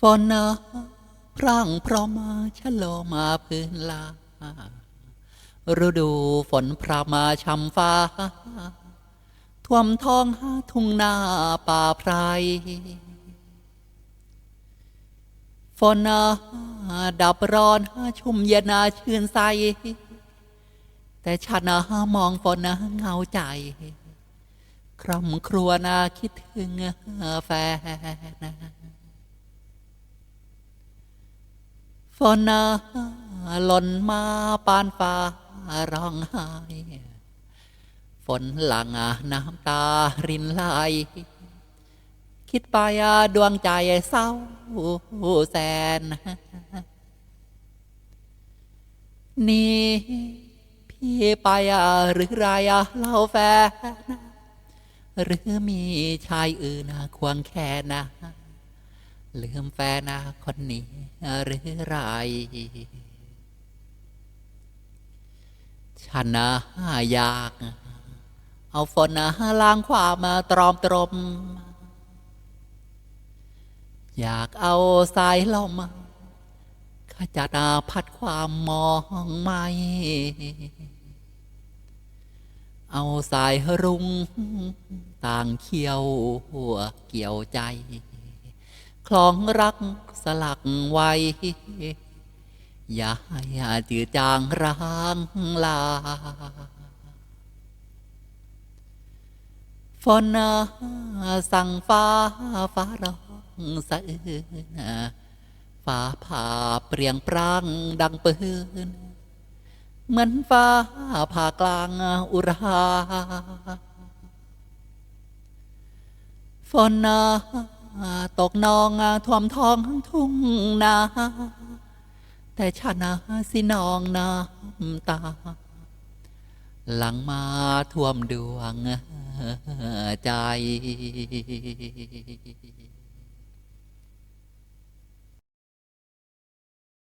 ฝนนะพร่างพราะมาชะโลมาพื้นลา ฤดูฝนพรามาชำฟ้า ท่วมท้องห้าทุ่งนาป่าไพรฝนนะดับร้อนห้าชุ่มเย็นนาชื่นใส แต่ฉันนะมองฝนนะเหงาใจคร่ำครัวนาคิดถึงแฟน ฝนนะหล่นมาปานฟ้าร้องไห้ฝนหลังน้ำตารินไหลคิดไปดวงใจเศร้าแสน นี่พี่ไปหรือไรเล่าแฟน หรือมีชายอื่นควงแค่นะ ลืมแฟนคนนี้หรือไร ฉันนะอยาก เอาฝนนะล้างความมาตรอมตรม อยากเอาสายลมขจัดพัดความมองไม่เอาสายรุ้งต่างเขียวเกี่ยวใจ คลองรักสลักไว้ อย่าให้จืดจางร้างลาฝนนะสั่งฟ้าฟ้าร้องสะอื้นฟ้าผ่าเปรียงปรางดังปืน เหมือนฟ้าผ่ากลางอุราฝนนะ ตกนองท่วมท้องทุ่งนา แต่ชานาสินองน้ำตา หลังมาท่วมดวงใจ